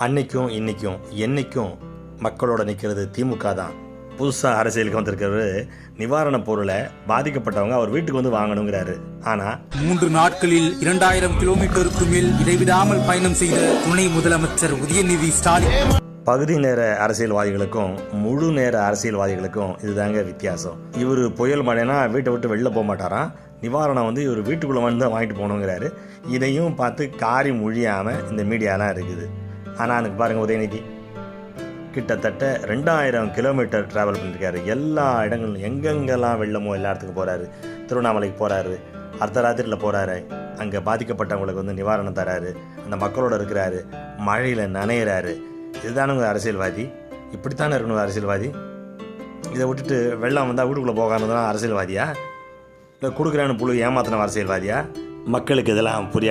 அன்னைக்கும் இன்னைக்கும் என்னைக்கும் மக்களோட நிற்கிறது திமுக தான். புதுசாக அரசியலுக்கு வந்திருக்கிறவர் நிவாரணப் பொருளை பாதிக்கப்பட்டவங்க அவர் வீட்டுக்கு வந்து வாங்கணுங்கிறாரு. ஆனால் மூன்று நாட்களில் இரண்டாயிரம் கிலோமீட்டருக்கு மேல் இடைவிடாமல் பயணம் செய்த துணை முதலமைச்சர் உதயநிதி ஸ்டாலின். பகுதி நேர அரசியல்வாதிகளுக்கும் முழு நேர அரசியல்வாதிகளுக்கும் இதுதாங்க வித்தியாசம். இவர் புயல் மழைனா வீட்டை விட்டு வெளில போக மாட்டாராம். நிவாரணம் வந்து இவர் வீட்டுக்குள்ளே வந்து வாங்கிட்டு போகணுங்கிறாரு. இதையும் பார்த்து காரி முழியாமல் இந்த மீடியாலாம் இருக்குது. ஆனால் எனக்கு பாருங்கள் உதயநிதி. கிட்டத்தட்ட ரெண்டாயிரம் கிலோமீட்டர் ட்ராவல் பண்ணியிருக்காரு எல்லா இடங்களும் எங்கெங்கெல்லாம் வெள்ளமோ எல்லா இடத்துக்கும் போகிறாரு திருவண்ணாமலைக்கு போகிறாரு அர்த்தராத்திரியில் போகிறாரு அங்கே பாதிக்கப்பட்டவங்களுக்கு வந்து நிவாரணம் தராரு. அந்த மக்களோட இருக்கிறாரு. மழையில் நனையிறாரு. இதுதானுங்க அரசியல்வாதி? இப்படித்தானே இருக்கணும் அரசியல்வாதி? இதை விட்டுட்டு வெள்ளம் வந்தால் வீட்டுக்குள்ளே போகாமல் அரசியல்வாதியா? இல்லை கொடுக்குறேன்னு புழு ஏமாத்தின அரசியல்வாதியா? மக்களுக்கு இதெல்லாம் புரியாது